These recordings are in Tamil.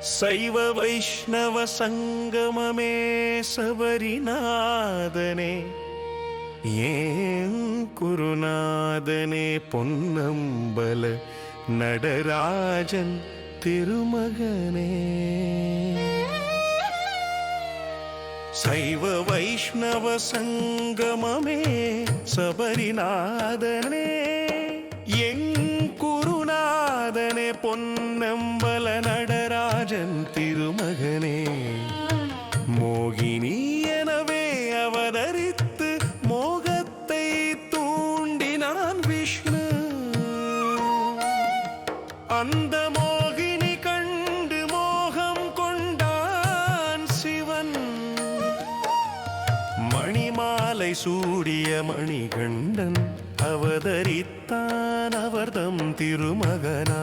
சைவ வைஷ்ணவ சங்கமமே சபரிநாதனே. ஏன் குருநாதனே பொன்னம்பல நடராஜன் திருமகனே? சைவ வைஷ்ணவ சங்கமமே சபரிநாதனே. என் குருநாதனே பொன்னம்பல நட நடராஜன் திருமகனே மோகினி எனவே அவதரித்து மோகத்தை தூண்டினான் விஷ்ணு. அந்த மோகினி கண்டு மோகம் கொண்டான் சிவன். மணிமாலை சூடிய மணிகண்டன் அவதரித்தான் அவர்தம் திருமகனா.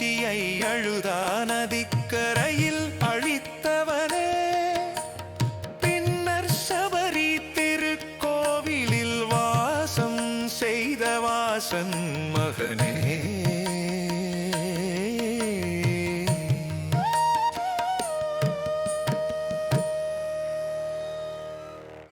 மகிஷியை அழுதா நதிக்கரையில் அழித்தவனே. பின்னர் சபரி திருக்கோவிலில் வாசம் செய்த வாசன் மகனே.